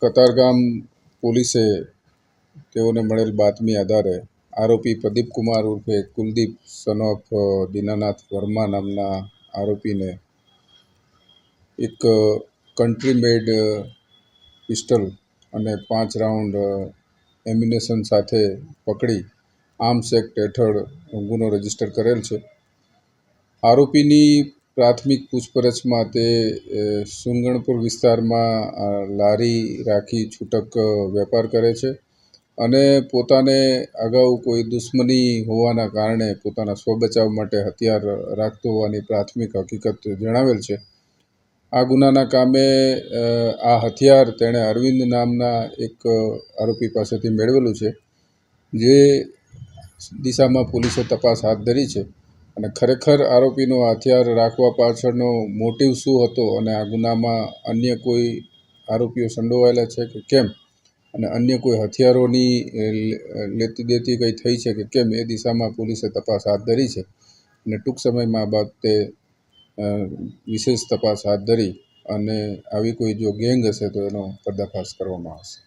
કતારગામ પોલીસે તેઓને મળેલ બાતમી આધારે આરોપી પ્રદીપ કુમાર ઉર્ફે કુલદીપ સન ઓફ દીનાનાથ વર્મા નામના આરોપીને એક કન્ટ્રી મેડ પિસ્ટલ અને પાંચ રાઉન્ડ એમ્યુનેશન સાથે પકડી આર્મ્સ એક્ટ હેઠળ ગુનો રજિસ્ટર કરેલ છે. આરોપીની પ્રાથમિક પૂછપરછમાં તે સુંગણપુર વિસ્તારમાં લારી રાખી છૂટક વેપાર કરે છે અને પોતાને અગાઉ કોઈ દુશ્મની હોવાના કારણે પોતાના સ્વ બચાવ માટે હથિયાર રાખતો હોવાની પ્રાથમિક હકીકત જણાવેલ છે. આ ગુનાના કામે આ હથિયાર તેણે અરવિંદ નામના એક આરોપી પાસેથી મેળવેલું છે, જે દિશામાં પોલીસે તપાસ હાથ ધરી છે. અને ખરેખર આરોપીનો હથિયાર રાખવા પાછળનો મોટિવ શું હતો અને આ ગુનામાં અન્ય કોઈ આરોપીઓ સંડોવાયેલા છે કે કેમ? અને અન્ય કોઈ હથિયારોની લેતી દેતી કંઈ થઈ છે કે કેમ? એ દિશામાં પોલીસે તપાસ હાથ ધરી છે. અને ટૂંક સમયમાં આ બાબતે વિશેષ તપાસ હાથ ધરી અને આવી કોઈ જો ગેંગ હશે તો એનો પર્દાફાશ કરવામાં આવશે.